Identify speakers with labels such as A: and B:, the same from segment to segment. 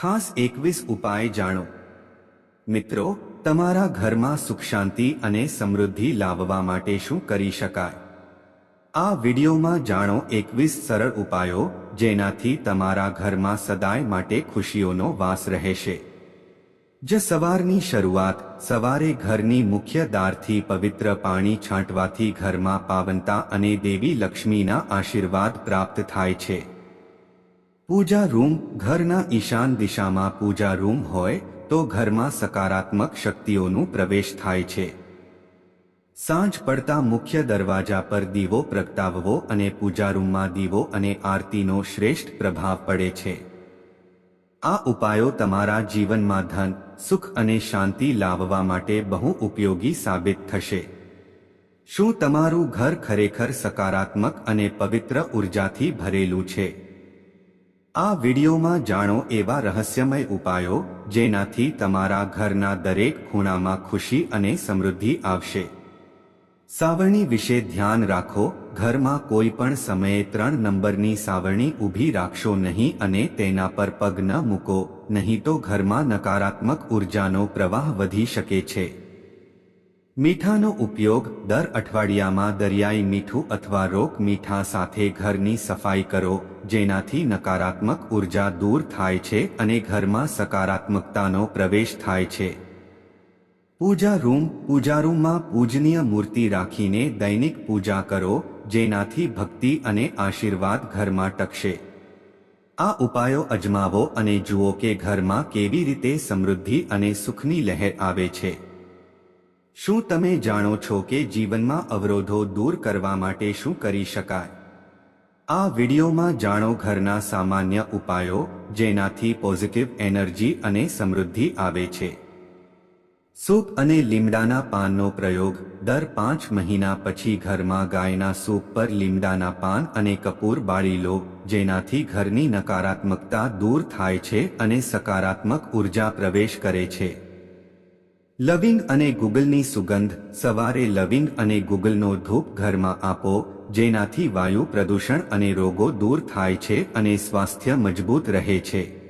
A: ખાસ એકવીસ ઉપાય જાણો. મિત્રો, તમારા ઘરમાં સુખ શાંતિ અને સમૃદ્ધિ લાવવા માટે શું કરી શકાય? આ વિડીયોમાં જાણો એકવીસ સરળ ઉપાયો જેનાથી તમારા ઘરમાં સદાય માટે ખુશીઓનો વાસ રહેશે. જ સવારની શરૂઆત, સવારે ઘરની મુખ્ય દારથી પવિત્ર પાણી છાંટવાથી ઘરમાં પાવનતા અને દેવી લક્ષ્મીના આશીર્વાદ પ્રાપ્ત થાય છે. પૂજા રૂમ ઘરના ઈશાન દિશામાં પૂજા રૂમ હોય તો ઘરમાં સકારાત્મક શક્તિઓનું પ્રવેશ થાય છે. સાંજ પડતા મુખ્ય દરવાજા પર દીવો પ્રગટાવવો અને પૂજા રૂમમાં દીવો અને આરતીનો શ્રેષ્ઠ પ્રભાવ પડે છે. આ ઉપાયો તમારા જીવનમાં ધન, સુખ અને શાંતિ લાવવા માટે બહુ ઉપયોગી સાબિત થશે. શું તમારું ઘર ખરેખર સકારાત્મક અને પવિત્ર ઉર્જાથી ભરેલું છે? આ વિડીયોમાં જાણો એવા રહસ્યમય ઉપાયો જેનાથી તમારા ઘરના દરેક ખૂણામાં ખુશી અને સમૃદ્ધિ આવશે. સાવરણી વિશે ધ્યાન રાખો, ઘરમાં કોઈ પણ સમયે ત્રણ નંબરની સાવરણી ઊભી રાખશો નહીં અને તેના પર પગ ન મૂકો, નહીં તો ઘરમાં નકારાત્મક ઉર્જાનો પ્રવાહ વધી શકે છે. મીઠાનો ઉપયોગ દર અઠવાડિયામાં દરિયાઈ મીઠું અથવા રોક મીઠા સાથે ઘરની સફાઈ કરો, જેનાથી નકારાત્મક ઊર્જા દૂર થાય છે અને ઘરમાં સકારાત્મકતાનો પ્રવેશ થાય છે. પૂજા રૂમ, પૂજા રૂમમાં પૂજનીય મૂર્તિ રાખીને દૈનિક પૂજા કરો, જેનાથી ભક્તિ અને આશીર્વાદ ઘરમાં ટકશે. આ ઉપાયો અજમાવો અને જુઓ કે ઘરમાં કેવી રીતે સમૃદ્ધિ અને સુખની લહેર આવે છે. શું તમે જાણો છો કે જીવનમાં અવરોધો દૂર કરવા માટે શું કરી શકાય? આ વિડીયોમાં જાણો ઘરના સામાન્ય ઉપાયો, જેનાથી પોઝિટિવ એનર્જી અને સમૃદ્ધિ આવે છે. સૂપ અને લીમડાના પાનનો પ્રયોગ દર પાંચ મહિના પછી ઘરમાં ગાયના સૂપ પર લીમડાના પાન અને કપૂર બાળી લો, જેનાથી ઘરની નકારાત્મકતા દૂર થાય છે અને સકારાત્મક ઊર્જા પ્રવેશ કરે છે. લવિંગ અને ગુગલની સુગંધ, સવારે લવિંગ અને ગુગલનો ધૂપ ઘરમાં આપો, જેનાથી વાયુ પ્રદૂષણ અને રોગો દૂર થાય છે અને સ્વાસ્થ્ય મજબૂત રહે છે.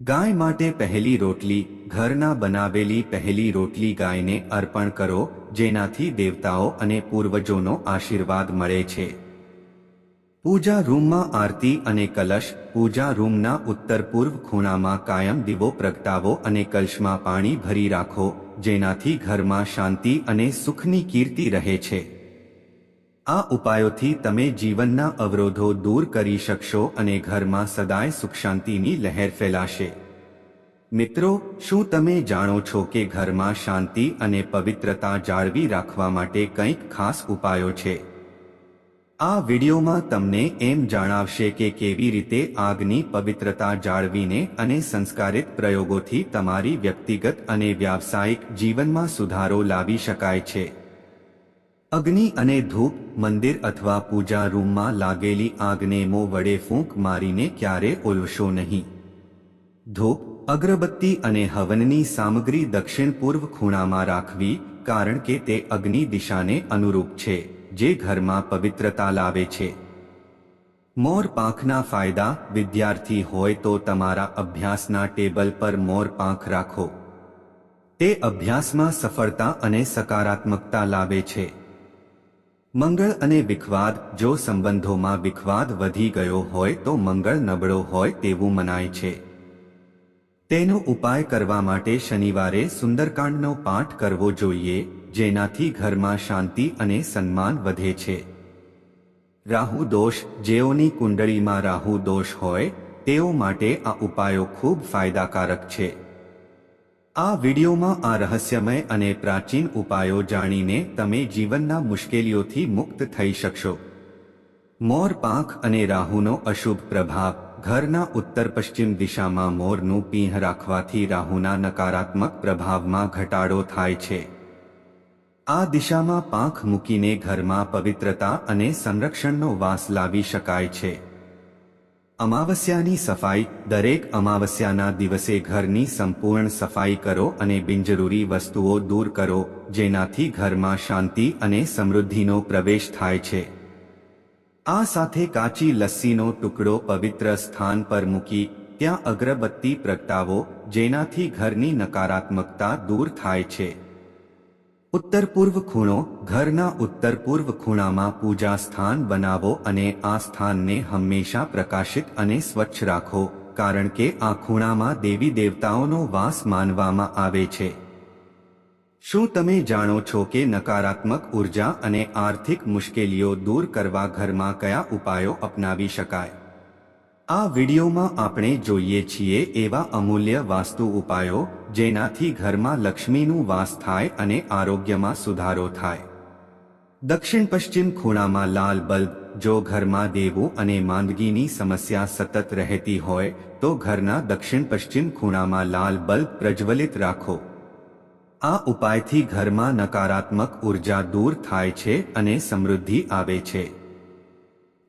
A: ગાય માટે પહેલી રોટલી, ઘરના બનાવેલી પહેલી રોટલી ગાયને અર્પણ કરો, જેનાથી દેવતાઓ અને પૂર્વજોનો આશીર્વાદ મળે છે. પૂજા રૂમમાં આરતી અને કલશ, પૂજા રૂમના ઉત્તર પૂર્વ ખૂણામાં કાયમ દીવો પ્રગટાવો અને કલશમાં પાણી ભરી રાખો, જેનાથી ઘરમાં શાંતિ અને સુખની કીર્તિ રહે છે. આ ઉપાયોથી તમે જીવનના અવરોધો દૂર કરી શકશો અને ઘરમાં સદાય સુખ શાંતિની લહેર ફેલાશે. મિત્રો, શું તમે જાણો છો કે ઘરમાં શાંતિ અને પવિત્રતા જાળવી રાખવા માટે કંઈક ખાસ ઉપાયો છે? આ વિડીયોમાં તમને એમ જણાવશે કે કેવી રીતે આગની પવિત્રતા જાળવીને અને સંસ્કારિત પ્રયોગોથી તમારી વ્યક્તિગત અને વ્યાવસાયિક જીવનમાં સુધારો લાવી શકાય છે. અગ્નિ અને ધૂપ, મંદિર અથવા પૂજા રૂમમાં લાગેલી આગને મો વડે ફૂંક મારીને ક્યારે ઓલશો નહીં. ધૂપ, અગરબત્તી અને હવનની સામગ્રી દક્ષિણ પૂર્વ ખૂણામાં રાખવી, કારણ કે તે અગ્નિ દિશાને અનુરૂપ છે. જે ઘરમાં પવિત્રતા લાવે છે. મોર પાંખના ફાયદા, વિદ્યાર્થી હોય તો તમારા અભ્યાસના ટેબલ પર મોર પાંખ રાખો. તે અભ્યાસમાં સફળતા અને સકારાત્મકતા લાવે છે. મંગળ અને વિખવાદ, જો સંબંધોમાં વિખવાદ વધી ગયો હોય તો મંગળ નબળો હોય તેવું મનાય છે. તેનો ઉપાય કરવા માટે શનિવારે સુંદરકાંડનો પાઠ કરવો જોઈએ. જેનાથી ઘરમાં શાંતિ અને સન્માન વધે છે. રાહુ દોષ, જેઓની કુંડળીમાં રાહુ દોષ હોય, તેઓ માટે આ ઉપાયો ખૂબ ફાયદાકારક છે. આ વિડીયોમાં આ રહસ્યમય અને પ્રાચીન ઉપાયો જાણીને તમે જીવનના મુશ્કેલીઓથી મુક્ત થઈ શકશો. મોર પાંખ અને રાહુનો અશુભ પ્રભાવ, ઘરના ઉત્તર પશ્ચિમ દિશામાં મોરનું પીંહ રાખવાથી રાહુના નકારાત્મક પ્રભાવમાં ઘટાડો થાય છે. આ દિશામાં પાંખ મૂકીને ઘરમાં પવિત્રતા અને સંરક્ષણનો વાસ લાવી શકાય છે. અમાવસ્યાની સફાઈ, દરેક અમાવસ્યાના દિવસે ઘરની સંપૂર્ણ સફાઈ કરો અને બિનજરૂરી વસ્તુઓ દૂર કરો, જેનાથી ઘરમાં શાંતિ અને સમૃદ્ધિનો પ્રવેશ થાય છે. આ સાથે કાચી લસ્સીનો ટુકડો પવિત્ર સ્થાન પર મૂકી, ત્યાં અગરબત્તી પ્રગટાવો, જેનાથી ઘરની નકારાત્મકતા દૂર થાય છે. ઉત્તર પૂર્વ ખૂણો ઘરના ઉત્તર પૂર્વ ખૂણામાં પૂજા સ્થાન બનાવો અને આ સ્થાનને હંમેશા પ્રકાશિત અને સ્વચ્છ રાખો, કારણ કે આ ખૂણામાં દેવી દેવતાઓનો વાસ માનવામાં આવે છે. શું તમે જાણો છો કે નકારાત્મક ઊર્જા અને આર્થિક મુશ્કેલીઓ દૂર કરવા ઘરમાં કયા ઉપાયો અપનાવી શકાય? આ વિડીયોમાં આપણે જોઈએ છીએ એવા અમૂલ્ય વાસ્તુ ઉપાયો જેનાથી ઘરમાં લક્ષ્મીનું વાસ થાય અને આરોગ્યમાં સુધારો થાય. દક્ષિણ પશ્ચિમ ખૂણામાં લાલ બલ્બ, જો ઘરમાં દેવું અને માંદગીની સમસ્યા સતત રહેતી હોય, તો ઘરના દક્ષિણ પશ્ચિમ ખૂણામાં લાલ બલ્બ પ્રજ્વલિત રાખો. આ ઉપાયથી ઘરમાં નકારાત્મક ઊર્જા દૂર થાય છે અને સમૃદ્ધિ આવે છે.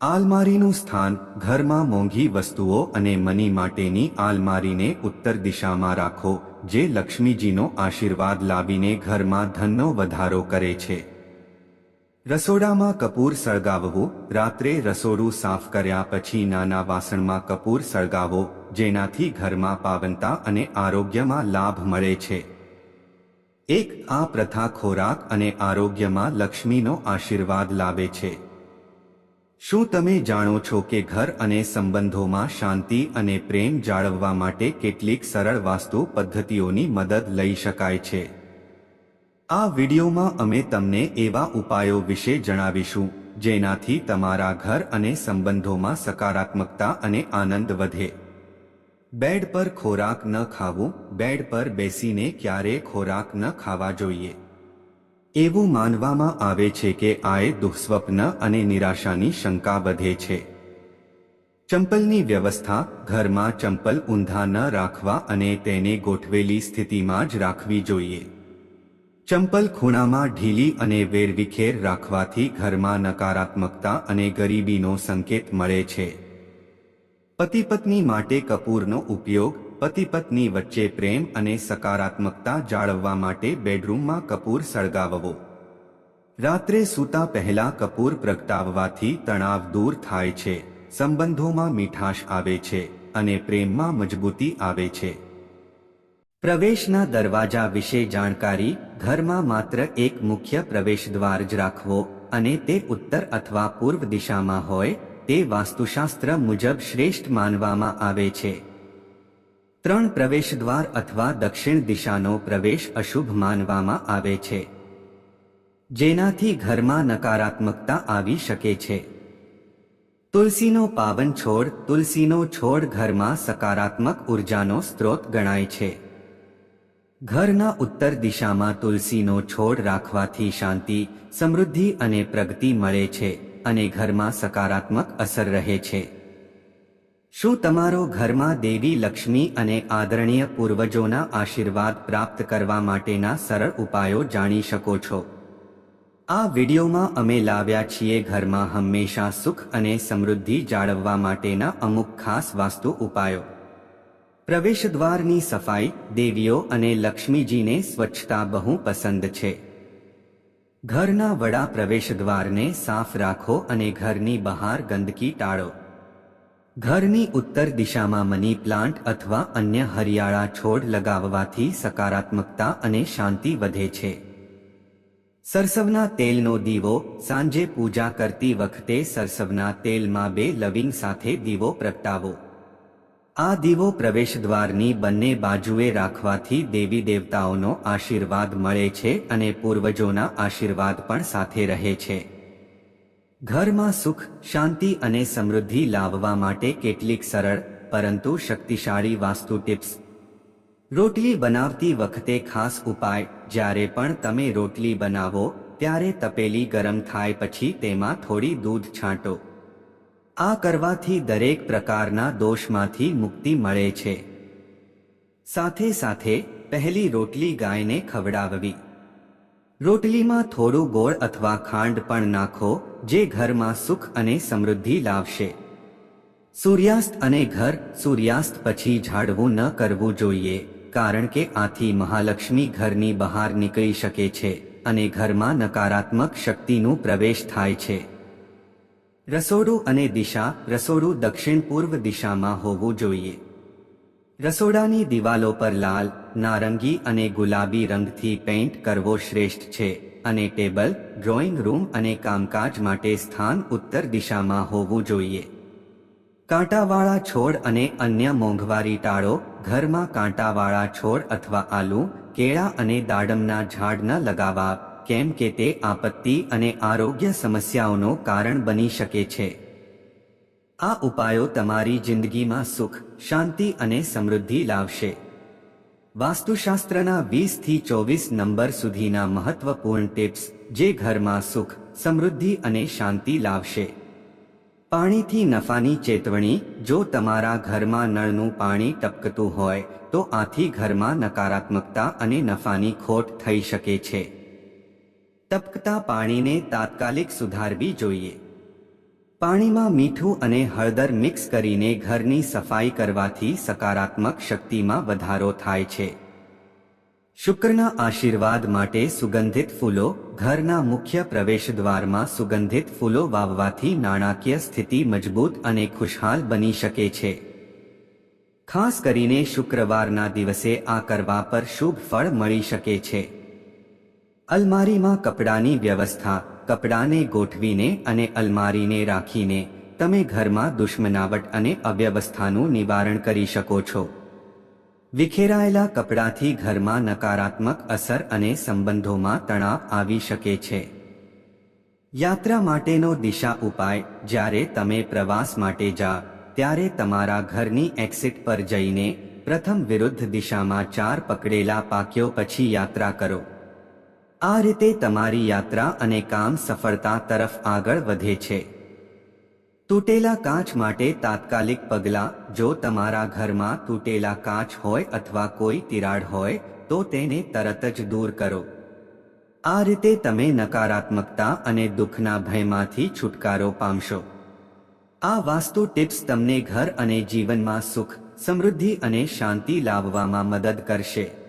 A: આલમારીનું સ્થાન, ઘરમાં મોંઘી વસ્તુઓ અને મની માટેની આલમારીને ઉત્તર દિશામાં રાખો. જે લક્ષ્મીજીનો આશીર્વાદ લાવીને ઘરમાં ધનનો વધારો કરે છે. રસોડામાં કપૂર સળગાવવું, રાત્રે રસોડું સાફ કર્યા પછી નાના વાસણમાં કપૂર સળગાવો, જેનાથી ઘરમાં પાવનતા અને આરોગ્યમાં લાભ મળે છે. એક આ પ્રથા ખોરાક અને આરોગ્યમાં લક્ષ્મીનો આશીર્વાદ લાવે છે. શું તમે જાણો છો કે ઘર અને સંબંધોમાં શાંતિ અને પ્રેમ જાળવવા માટે કેટલીક સરળ વાસ્તુ પદ્ધતિઓની મદદ લઈ શકાય છે? આ વિડીયોમાં અમે તમને એવા ઉપાયો વિશે જણાવીશું, જેનાથી તમારા ઘર અને સંબંધોમાં સકારાત્મકતા અને આનંદ વધે. બેડ પર ખોરાક ન ખાવું, બેડ પર બેસીને ક્યારે ખોરાક ન ખાવા જોઈએ. એવું માનવામાં આવે છે કે આએ દુઃસ્વપ્ન અને નિરાશાની શંકા વધે છે. ચંપલની વ્યવસ્થા ઘરમાં ચંપલ ઊંધા ન રાખવા અને તેને ગોઠવેલી સ્થિતિમાં જ રાખવી જોઈએ. ચંપલ ખૂણામાં ઢીલી અને વેરવિખેર રાખવાથી ઘરમાં નકારાત્મકતા અને ગરીબીનો સંકેત મળે છે. પતિ પત્ની માટે કપૂરનો ઉપયોગ પતિ પત્ની વચ્ચે પ્રેમ અને સકારાત્મકતા જાળવવા માટે બેડરૂમમાં કપૂર સળગાવવો. રાત્રે સૂતા પહેલા કપૂર પ્રગટાવવાથી તણાવ દૂર થાય છે, સંબંધોમાં મીઠાશ આવે છે અને પ્રેમમાં મજબૂતી આવે છે. પ્રવેશના દરવાજા વિશે જાણકારી, ઘરમાં માત્ર એક મુખ્ય પ્રવેશદ્વાર જ રાખવો અને તે ઉત્તર અથવા પૂર્વ દિશામાં હોય તે વાસ્તુશાસ્ત્ર મુજબ શ્રેષ્ઠ માનવામાં આવે છે. ત્રણ પ્રવેશદ્વાર અથવા દક્ષિણ દિશાનો પ્રવેશ અશુભ માનવામાં આવે છે, જેનાથી ઘરમાં નકારાત્મકતા આવી શકે છે. તુલસીનો પાવન છોડ તુલસીનો છોડ ઘરમાં સકારાત્મક ઉર્જાનો સ્ત્રોત ગણાય છે. ઘરના ઉત્તર દિશામાં તુલસીનો છોડ રાખવાથી શાંતિ, સમૃદ્ધિ અને પ્રગતિ મળે છે અને ઘરમાં સકારાત્મક અસર રહે છે. શું તમારો ઘરમાં દેવી લક્ષ્મી અને આદરણીય પૂર્વજોના આશીર્વાદ પ્રાપ્ત કરવા માટેના સરળ ઉપાયો જાણી શકો છો? આ વિડીયોમાં અમે લાવ્યા છીએ ઘરમાં હંમેશા સુખ અને સમૃદ્ધિ જાળવવા માટેના અમુક ખાસ વાસ્તુ ઉપાયો. પ્રવેશદ્વારની સફાઈ, દેવીઓ અને લક્ષ્મીજીને સ્વચ્છતા બહુ પસંદ છે. ઘરના વડા પ્રવેશદ્વારને સાફ રાખો અને ઘરની બહાર ગંદકી ટાળો. ઘરની ઉત્તર દિશામાં મની પ્લાન્ટ અથવા અન્ય હરિયાળા છોડ લગાવવાથી સકારાત્મકતા અને શાંતિ વધે છે. સરસવના તેલનો દીવો સાંજે પૂજા કરતી વખતે સરસવના તેલમાં બે લવિંગ સાથે દીવો પ્રગટાવો. આ દીવો પ્રવેશદ્વારની બંને બાજુએ રાખવાથી દેવી દેવતાઓનો આશીર્વાદ મળે છે અને પૂર્વજોના આશીર્વાદ પણ સાથે રહે છે. ઘરમાં સુખ, શાંતિ અને સમૃદ્ધિ લાવવા માટે કેટલીક સરળ, પરંતુ શક્તિશાળી વાસ્તુ ટિપ્સ. રોટલી બનાવતી વખતે ખાસ ઉપાય, જ્યારે પણ તમે રોટલી બનાવો, ત્યારે તપેલી ગરમ થાય પછી તેમાં થોડી દૂધ છાંટો. આ કરવાથી દરેક પ્રકારના દોષમાંથી મુક્તિ મળે છે. સાથે સાથે પહેલી રોટલી ગાયને ખવડાવવી. રોટલીમાં થોડું ગોળ અથવા ખાંડ પણ નાખો, જે ઘરમાં સુખ અને સમૃદ્ધિ લાવશે. સૂર્યાસ્ત અને ઘર સૂર્યાસ્ત પછી ઝાડવું ન કરવું જોઈએ, કારણ કે આથી મહાલક્ષ્મી ઘરની બહાર નીકળી શકે છે અને ઘરમાં નકારાત્મક શક્તિનું પ્રવેશ થાય છે. રસોડું અને દિશા, રસોડું દક્ષિણ પૂર્વ દિશામાં હોવું જોઈએ. રસોડાની દિવાલો પર લાલ, નારંગી અને ગુલાબી રંગથી પેઇન્ટ કરવો શ્રેષ્ઠ છે અને ટેબલ ડ્રોઈંગ રૂમ અને કામકાજ માટે સ્થાન ઉત્તર દિશામાં હોવું જોઈએ. કાંટાવાળા છોડ અને અન્ય મોંઘવારી ટાળો, ઘરમાં કાંટાવાળા છોડ અથવા આલુ, કેળા અને દાડમના ઝાડ ન લગાવવા, કેમ કે તે આપત્તિ અને આરોગ્ય સમસ્યાઓનું કારણ બની શકે છે. આ ઉપાયો તમારી જિંદગીમાં સુખ, શાંતિ અને સમૃદ્ધિ લાવશે. વાસ્તુશાસ્ત્રના વીસથી ચોવીસ નંબર સુધીના મહત્વપૂર્ણ ટિપ્સ, જે ઘરમાં સુખ, સમૃદ્ધિ અને શાંતિ લાવશે. પાણીથી નફાની ચેતવણી, જો તમારા ઘરમાં નળનું પાણી ટપકતું હોય, તો આથી ઘરમાં નકારાત્મકતા અને નફાની ખોટ થઈ શકે છે. ટપકતા પાણીને તાત્કાલિક સુધારવી જોઈએ. પાણીમાં મીઠું અને હળદર મિક્સ કરીને ઘરની સફાઈ કરવાથી સકારાત્મક શક્તિમાં વધારો થાય છે. શુક્રના આશીર્વાદ માટે સુગંધિત ફૂલો, ઘરના મુખ્ય પ્રવેશદ્વારમાં સુગંધિત ફૂલો વાવવાથી નાણાકીય સ્થિતિ મજબૂત અને ખુશહાલ બની શકે છે. ખાસ કરીને શુક્રવારના દિવસે આ કરવા પર શુભ ફળ મળી શકે છે. અલમારીમાં કપડાની વ્યવસ્થા કપડાને ગોઠવીને અને અલમારીને રાખીને તમે ઘરમાં દુશ્મનાવટ અને અવ્યવસ્થાનું નિવારણ કરી શકો છો. વિખેરાયેલા કપડાથી ઘરમાં નકારાત્મક અસર અને સંબંધોમાં તણાવ આવી શકે છે. યાત્રા માટેનો દિશા ઉપાય, જ્યારે તમે પ્રવાસ માટે જા, ત્યારે તમારા ઘરની એક્સિટ પર જઈને પ્રથમ વિરુદ્ધ દિશામાં ચાર પકડેલા પાક્યો પછી યાત્રા કરો. આ રીતે તમારી યાત્રા અને કામ સફળતા તરફ આગળ વધે છે. તૂટેલા કાચ માટે તાત્કાલિક પગલાં, જો તમારા ઘરમાં તૂટેલા કાચ હોય અથવા કોઈ તિરાડ હોય, તો તેને તરત જ દૂર કરો. આ રીતે તમે નકારાત્મકતા અને દુઃખના ભયમાંથી છુટકારો પામશો. આ વાસ્તુ ટિપ્સ તમને ઘર અને જીવનમાં સુખ, સમૃદ્ધિ અને શાંતિ લાવવામાં મદદ કરશે.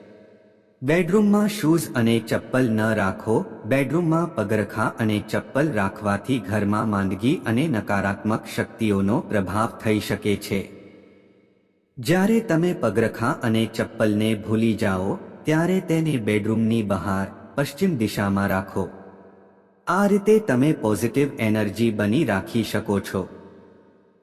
A: બેડરૂમમાં શૂઝ અને ચપ્પલ ન રાખો, બેડરૂમમાં પગરખા અને ચપ્પલ રાખવાથી ઘરમાં માંદગી અને નકારાત્મક શક્તિઓનો પ્રભાવ થઈ શકે છે. જ્યારે તમે પગરખા અને ચપ્પલને ભૂલી જાઓ, ત્યારે તેને બેડરૂમની બહાર, પશ્ચિમ દિશામાં રાખો. આ રીતે તમે પોઝિટિવ એનર્જી બની રાખી શકો છો.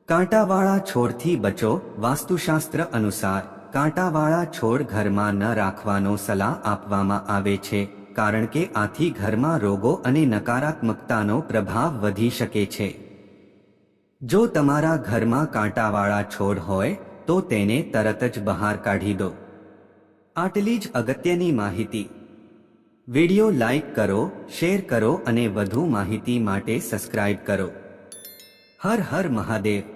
A: કાંટાવાળા છોડથી બચો, વાસ્તુશાસ્ત્ર અનુસાર કાંટાવાળા છોડ ઘરમાં ન રાખવાનો સલાહ આપવામાં આવે છે, કારણ કે આથી ઘરમાં રોગો અને નકારાત્મકતાનો પ્રભાવ વધી શકે છે. જો તમારા ઘરમાં કાંટાવાળા છોડ હોય, તો તેને તરત જ બહાર કાઢી દો. આટલી જ અગત્યની માહિતી. વિડિયો લાઈક કરો, શેર કરો અને વધુ માહિતી માટે સબસ્ક્રાઇબ કરો. હર હર મહાદેવ.